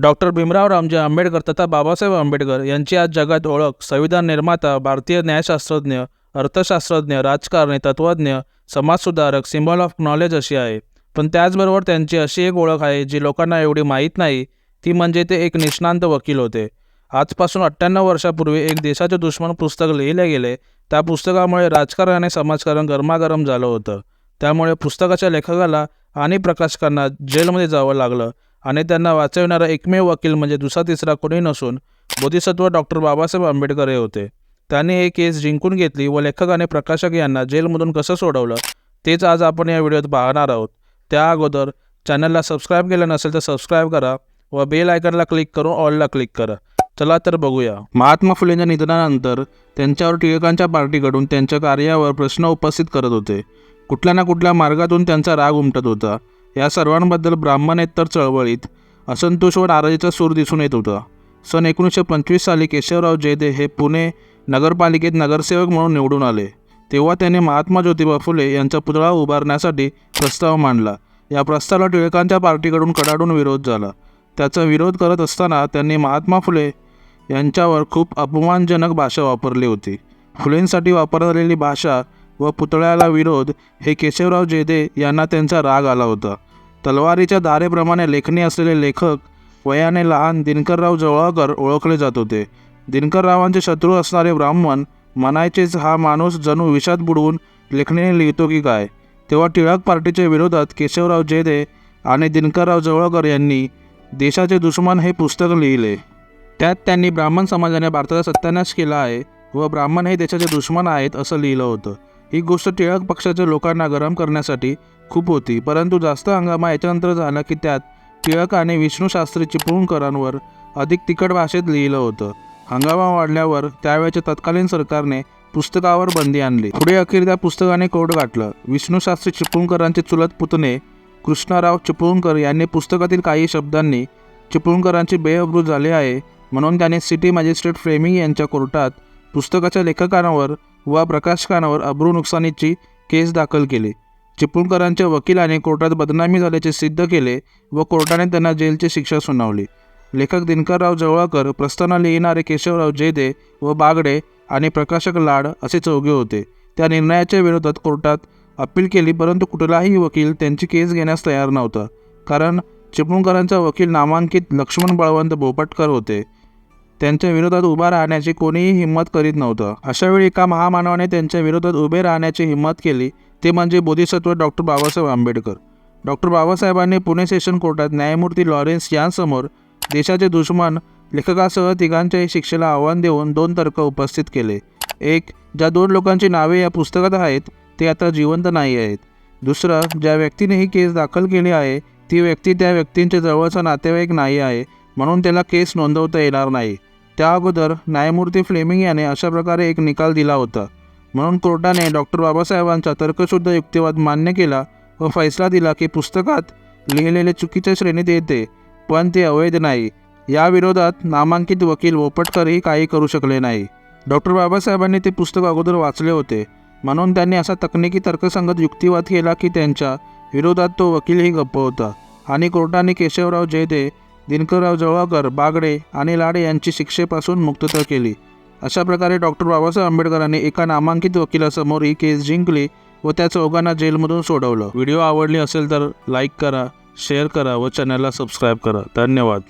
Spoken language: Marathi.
डॉक्टर भीमराव रामजी आंबेडकर तथा बाबासाहेब आंबेडकर यांची आज जगात ओळख संविधान निर्माता भारतीय न्यायशास्त्रज्ञ अर्थशास्त्रज्ञ राजकारणी तत्त्वज्ञ समाजसुधारक सिम्बॉल ऑफ नॉलेज अशी आहे. पण त्याचबरोबर त्यांची अशी एक ओळख आहे जी लोकांना एवढी माहीत नाही ती म्हणजे ते एक निष्णांत वकील होते. आजपासून अठ्ठ्याण्णव वर्षापूर्वी एक देशाचे दुश्मन पुस्तक लिहिले गेले. त्या पुस्तकामुळे राजकारण आणि समाजकारण गरमागरम झालं होतं. त्यामुळे पुस्तकाच्या लेखकाला आणि प्रकाशकांना जेलमध्ये जावं लागलं. आणि त्यांना वाचविणारा एकमेव वकील म्हणजे दुसरा तिसरा कोणी नसून बोधिसत्व डॉक्टर बाबासाहेब आंबेडकर हे होते. त्यांनी हे केस जिंकून घेतली व लेखक आणि प्रकाशक यांना जेलमधून कसं सोडवलं तेच आज आपण या व्हिडिओत पाहणार आहोत. त्या अगोदर चॅनलला सबस्क्राईब केलं नसेल तर सबस्क्राईब करा व बेल आयकनला क्लिक करून ऑलला क्लिक करा. चला तर बघूया. महात्मा फुलेंच्या निधनानंतर त्यांच्यावर टिळकांच्या पार्टीकडून त्यांच्या कार्यावर प्रश्न उपस्थित करत होते. कुठल्या ना कुठल्या मार्गातून त्यांचा राग उमटत होता. या सर्वांबद्दल ब्राह्मणेतर चळवळीत. असंतोष व नाराजीचा सूर दिसून येत होता. सन एकोणीसशे पंचवीस साली केशवराव जयदे हे पुणे नगरपालिकेत नगरसेवक म्हणून निवडून आले. तेव्हा त्यांनी महात्मा ज्योतिबा फुले यांचा पुतळा उभारण्यासाठी प्रस्ताव मांडला. या प्रस्तावाला टिळकांच्या पार्टीकडून कडाडून विरोध झाला. त्याचा विरोध करत असताना त्यांनी महात्मा फुले यांच्यावर खूप अपमानजनक भाषा वापरली होती. फुलेंसाठी वापरलेली भाषा व पुतळ्याला विरोध हे केशवराव जेदे यांना त्यांचा राग आला होता. तलवारीच्या दारेप्रमाणे लेखणी असलेले लेखक वयाने लहान दिनकरराव जवळकर ओळखले जात होते. दिनकररावांचे शत्रू असणारे ब्राह्मण म्हणायचेच हा माणूस जणू विषात बुडवून लेखणीने लिहितो की काय? तेव्हा टिळक पार्टीच्या विरोधात केशवराव जेदे आणि दिनकरराव जवळकर यांनी देशाचे दुश्मन हे पुस्तक लिहिले. त्यात त्यांनी ब्राह्मण समाजाने भारताचा सत्यानाश केला आहे व ब्राह्मण हे देशाचे दुश्मन आहेत असं लिहिलं होतं. ही गोष्ट टिळक पक्षाच्या लोकांना गरम करण्यासाठी खूप होती परंतु जास्त हंगामा याच्यानंतर झाला की त्यात टिळकाने विष्णूशास्त्री चिपळूणकरांवर अधिक तिखट भाषेत लिहिलं होतं. हंगामा वाढल्यावर त्यावेळेच्या तत्कालीन सरकारने पुस्तकावर बंदी आणली. पुढे अखेर त्या पुस्तकाने कोड गाठलं. विष्णूशास्त्री चिपळूणकरांचे चुलत पुतणे कृष्णराव चिपळूणकर यांनी पुस्तकातील काही शब्दांनी चिपळूणकरांची बेअब्रू झाले आहे म्हणून त्याने सिटी मॅजिस्ट्रेट फ्रेमिंग यांच्या कोर्टात पुस्तकाच्या लेखकांवर व प्रकाशकांवर अब्रू नुकसानीची केस दाखल केली. चिपळूणकरांच्या वकिलाने कोर्टात बदनामी झाल्याचे सिद्ध केले व कोर्टाने त्यांना जेलची शिक्षा सुनावली. लेखक दिनकरराव जवळकर प्रस्थाना लिहिणारे केशवराव जेदे व बागडे आणि प्रकाशक लाड असे चौघे होते. त्या निर्णयाच्या विरोधात कोर्टात अपील केली परंतु कुठलाही वकील त्यांची केस घेण्यास तयार नव्हता. कारण चिपळूणकरांचा वकील नामांकित लक्ष्मण बळवंत बोपटकर होते. त्यांच्या विरोधात उभा राहण्याची कोणीही हिंमत करीत नव्हतं. अशावेळी एका महामानवाने त्यांच्या विरोधात उभे राहण्याची हिंमत केली ते म्हणजे बोधिसत्व डॉक्टर बाबासाहेब आंबेडकर. डॉक्टर बाबासाहेबांनी पुणे सेशन कोर्टात न्यायमूर्ती लॉरेन्स यांसमोर देशाचे दुश्मन लेखकासह तिघांच्याही शिक्षेला आव्हान देऊन दोन तर्क उपस्थित केले. एक ज्या दोन लोकांची नावे या पुस्तकात आहेत ते आता जिवंत नाही आहेत. दुसरं ज्या व्यक्तीने ही केस दाखल केली आहे ती व्यक्ती त्या व्यक्तींच्या जवळचा नातेवाईक नाही आहे म्हणून त्याला केस नोंदवता येणार नाही. त्या अगोदर न्यायमूर्ती फ्लेमिंग याने अशा प्रकारे एक निकाल दिला होता. म्हणून कोर्टाने डॉक्टर बाबासाहेबांचा तर्कशुद्ध युक्तिवाद मान्य केला व फैसला दिला की पुस्तकात लिहिलेले चुकीच्या श्रेणीत येते पण ते अवैध नाही. या विरोधात नामांकित वकील वोपटकरही काही करू शकले नाही. डॉक्टर बाबासाहेबांनी ते पुस्तक अगोदर वाचले होते. म्हणून त्यांनी असा तकनिकी तर्कसंगत युक्तिवाद केला की त्यांच्या विरोधात तो वकीलही गप्प होता. आणि कोर्टाने केशवराव जयदे दिनकरराव जवळकर बागडे आणि लाडे यांची शिक्षेपासून मुक्तता केली. अशा प्रकारे डॉक्टर बाबासाहेब आंबेडकरांनी एका नामांकित वकिलासमोर ही केस जिंकली व त्या चौघांना जेलमधून सोडवलं. व्हिडिओ आवडली असेल तर लाईक करा शेअर करा व चॅनलला सबस्क्राईब करा. धन्यवाद.